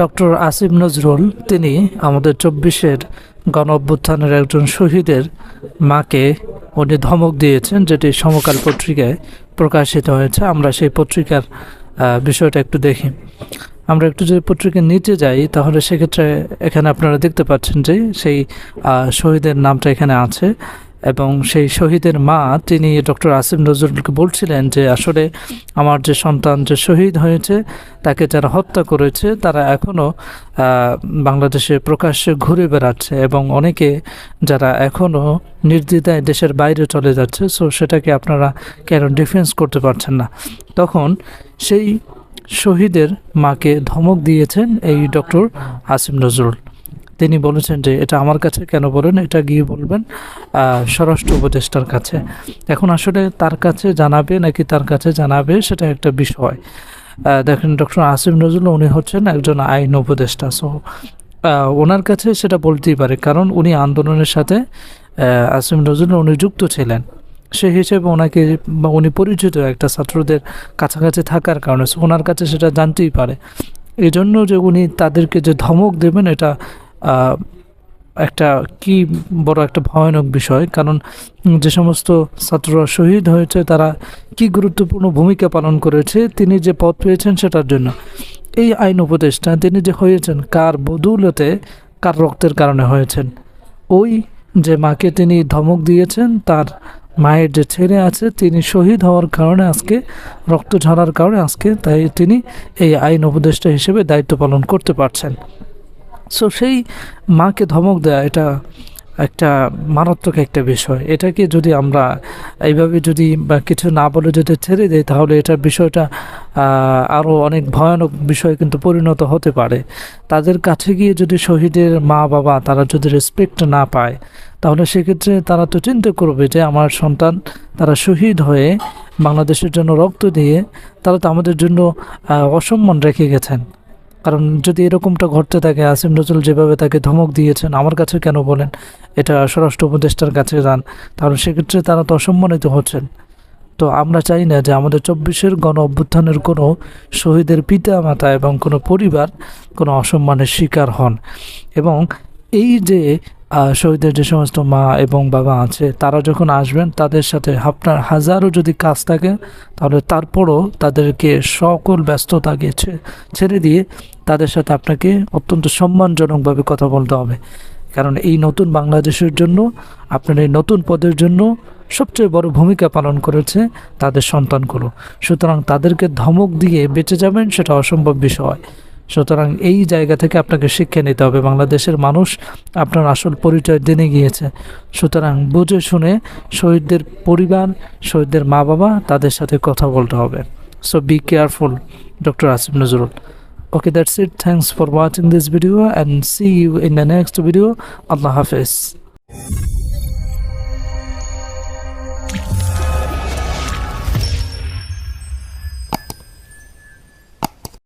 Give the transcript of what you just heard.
Doctor Asif Nazrul, তিনি আমাদের চব্বিশের গণ অভ্যুত্থানের একজন শহীদের মাকে উনি ধমক দিয়েছেন, যেটি সমকাল পত্রিকায় প্রকাশিত হয়েছে। আমরা সেই পত্রিকার বিষয়টা একটু দেখি। আমরা একটু যদি পত্রিকার নিচে যাই, তাহলে সেক্ষেত্রে এখানে আপনারা দেখতে পাচ্ছেন যে সেই শহীদের নামটা এখানে আছে। এবং সেই শহীদের মা তিনি ডক্টর আসিম নজরুলকে বলছিলেন যে আসলে আমার যে সন্তান যে শহীদ হয়েছে, তাকে যারা হত্যা করেছে, তারা এখনও বাংলাদেশে প্রকাশ্যে ঘুরে বেড়াচ্ছে এবং অনেকে যারা এখনও নির্দ্বিধায় দেশের বাইরে চলে যাচ্ছে সো সেটাকে আপনারা কেন ডিফেন্স করতে পারছেন না? তখন সেই শহীদের মাকে ধমক দিয়েছেন এই ডক্টর আসিম নজরুল। তিনি বলেছেন যে এটা আমার কাছে কেন বলেন? এটা গিয়ে বলবেন স্বরাষ্ট্র উপদেষ্টার কাছে। এখন আসলে তার কাছে জানাবে নাকি তার কাছে জানাবে সেটা একটা বিষয়। দেখেন ডক্টর আসিম নজরুল উনি হচ্ছেন একজন আইন উপদেষ্টা। সো ওনার কাছে সেটা বলতেই পারে, কারণ উনি আন্দোলনের সাথে আসিম নজরুল উনি যুক্ত ছিলেন। সে হিসেবে ওনাকে, উনি পরিচিত একটা ছাত্রদের কাছাকাছি থাকার কারণে ওনার কাছে সেটা জানতেই পারে। এই জন্য যে উনি তাদেরকে যে ধমক দেবেন, এটা একটা কি বড় একটা ভয়ানক বিষয়, কারণ যে সমস্ত ছাত্ররা শহীদ হয়েছে, তারা কি গুরুত্বপূর্ণ ভূমিকা পালন করেছে, তিনি যে পদ পেয়েছেন সেটার জন্য। এই আইন উপদেষ্টা, তিনি যে হয়েছেন, কার বদৌলতে কার রক্তের কারণে হয়েছেন? ওই যে মাকে তিনি ধমক দিয়েছেন, তার মায়ের যে ছেলে আছে, তিনি শহীদ হওয়ার কারণে আজকে রক্ত ঝরার কারণে আজকে তাই তিনি এই আইন উপদেষ্টা হিসেবে দায়িত্ব পালন করতে পারছেন। সো সেই মাকে ধমক দেয়া, এটা একটা মারাত্মক একটা বিষয়। এটাকে যদি আমরা এইভাবে যদি বা কিছু না বলে যদি ছেড়ে দেয় তাহলে এটা বিষয়টা আরও অনেক ভয়ানক বিষয় কিন্তু পরিণত হতে পারে। তাদের কাছে গিয়ে যদি শহীদের মা বাবা তারা যদি রেসপেক্ট না পায়, তাহলে সেক্ষেত্রে তারা তো চিন্তা করবে যে আমার সন্তান তারা শহীদ হয়ে বাংলাদেশের জন্য রক্ত দিয়ে তারা তো আমাদের জন্য অসম্মান রেখে গেছেন। কারণ যদি এরকমটা ঘটতে থাকে, আসিম নজরুল যেভাবে তাকে ধমক দিয়েছেন, আমার কাছে কেন বলেন? এটা স্বরাষ্ট্র উপদেষ্টার কাছে যান। কারণ সেক্ষেত্রে তারা তো অসম্মানিত হচ্ছেন। তো আমরা চাই না যে আমাদের চব্বিশের গণ অভ্যুত্থানের কোনো শহীদের পিতা মাতা এবং কোনো পরিবার কোনো অসম্মানের শিকার হন। এবং এই যে শহীদের যে সমস্ত মা এবং বাবা আছে, তারা যখন আসবেন, তাদের সাথে আপনার হাজারও যদি কাজ থাকে, তাহলে তারপরও তাদেরকে সকল ব্যস্ততাকে ছে- ছেড়ে দিয়ে তাদের সাথে আপনাকে অত্যন্ত সম্মানজনকভাবে কথা বলতে হবে। কারণ এই নতুন বাংলাদেশের জন্য, আপনার এই নতুন পদের জন্য সবচেয়ে বড় ভূমিকা পালন করেছে তাদের সন্তানগুলো। সুতরাং তাদেরকে ধমক দিয়ে বেঁচে যাবেন, সেটা অসম্ভব বিষয়। সুতরাং এই জায়গা থেকে আপনাকে শিক্ষা নিতে হবে বাংলাদেশের মানুষ আপনার আসল পরিচয় জেনে গিয়েছে সুতরাং বুঝে শুনে শহীদদের পরিবার শহীদদের মা বাবা তাদের সাথে কথা বলতে হবে so be careful doctor Asif Nazrul Okay, that's it. Thanks for watching this video and see you in the next video. Allah Hafiz.